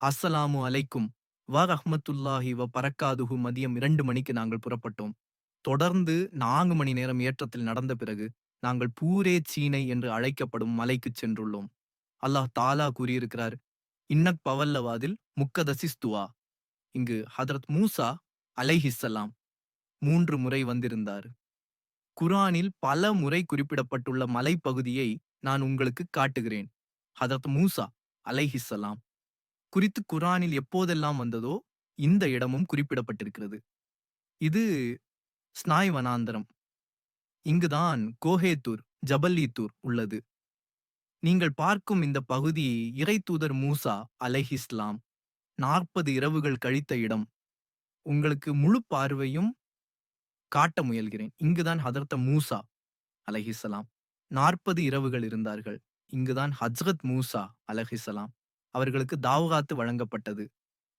அஸ்ஸலாமு அலைக்கும். வ ரஹ்மத்துல்லாஹி வ பறக்காதுஹு மதியம் இரண்டு மணிக்கு நாங்கள் புறப்பட்டோம். தொடர்ந்து நான்கு மணி நேரம் ஏற்றத்தில் நடந்த பிறகு நாங்கள் பூரே சீனை என்று அழைக்கப்படும் மலைக்கு சென்றுள்ளோம். அல்லாஹ் தாலா கூறியிருக்கிறார் இன்னக் பவல்லவாதில் முக்கதசிஸ்துவா இங்கு ஹதரத் மூசா அலைஹிஸ்ஸலாம் மூன்று முறை வந்திருந்தார். குரானில் பல முறை குறிப்பிடப்பட்டுள்ள மலைப்பகுதியை நான் உங்களுக்கு காட்டுகிறேன். ஹதரத் மூசா அலைஹிஸ்ஸலாம் குறித்து குரானில் எப்போதெல்லாம் வந்ததோ இந்த இடமும் குறிப்பிடப்பட்டிருக்கிறது. இது ஸ்நாய் வனாந்தரம் இங்குதான் கோஹேத்தூர் ஜபல்லீத்தூர் உள்ளது. நீங்கள் பார்க்கும் இந்த பகுதி இறைத்தூதர் மூசா அலைஹிஸ்லாம் நாற்பது இரவுகள் கழித்த இடம். உங்களுக்கு முழு பார்வையும் காட்ட முயல்கிறேன். இங்குதான் ஹதரத்த மூசா அலைஹிஸ்ஸலாம் நாற்பது இரவுகள் இருந்தார்கள். இங்குதான் ஹஜ்ரத் மூசா அலஹிசலாம் அவர்களுக்கு தாவகாத்து வழங்கப்பட்டது.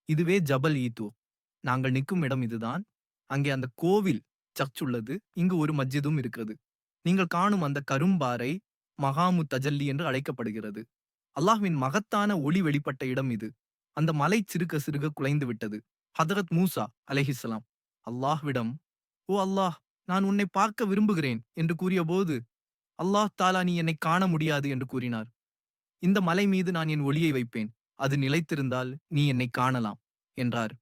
இதுவே ஜபல் ஈத்தூர் நாங்கள் நிற்கும் இடம் இதுதான். அங்கே அந்த கோவில் சர்ச் உள்ளது. இங்கு ஒரு மஸ்ஜிதும் இருக்கிறது. நீங்கள் காணும் அந்த கரும்பாறை மகாமு தஜல்லி என்று அழைக்கப்படுகிறது. அல்லாஹ்வின் மகத்தான ஒளி வெளிப்பட்ட இடம் இது. அந்த மலை சிறுக சிறுக குலைந்து விட்டது. ஹதரத் மூசா அலஹிஸ்லாம் அல்லாஹ்விடம் ஓ அல்லாஹ் நான் உன்னை பார்க்க விரும்புகிறேன் என்று கூறியபோது அல்லாஹ் தாலா நீ என்னை காண முடியாது என்று கூறினார். இந்த மலை மீது நான் என் ஒளியை வைப்பேன். அது நிலைத்திருந்தால் நீ என்னை காணலாம் என்றார்.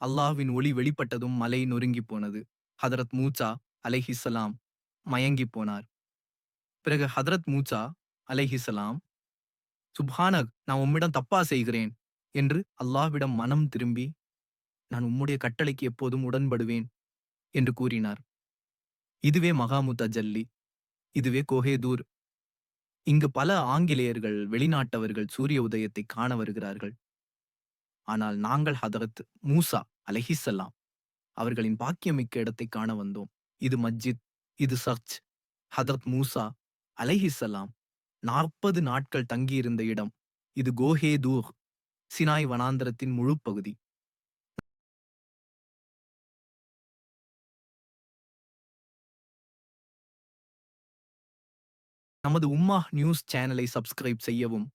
அல்லாஹ்வின் ஒளி வெளிப்பட்டதும் மலை நொறுங்கி போனது. ஹதரத் மூச்சா அலைஹிசலாம் மயங்கி போனார். பிறகு ஹதரத் மூச்சா அலைஹிசலாம் சுப்ஹானக் நான் உம்மிடம் தப்பா செய்கிறேன் என்று அல்லாஹ்விடம் மனம் திரும்பி நான் உம்முடைய கட்டளைக்கு எப்போதும் உடன்படுவேன் என்று கூறினார். இதுவே மகாமு ஜல்லி இதுவே கோஹேதூர் இங்கு பல ஆங்கிலேயர்கள் வெளிநாட்டவர்கள் சூரிய உதயத்தை காண வருகிறார்கள். ஆனால் நாங்கள் ஹதரத் மூசா அலஹிசல்லாம் அவர்களின் பாக்கியமிக்க இடத்தை காண வந்தோம். இது மஸ்ஜித் இது சர்ச். ஹதரத் மூசா அலஹிசல்லாம் நாற்பது நாட்கள் தங்கியிருந்த இடம். இது கோஹே தூர் சினாய் வனாந்தரத்தின் முழு பகுதி. நமது உம்மா நியூஸ் சேனலை சப்ஸ்கிரைப் செய்யவும்.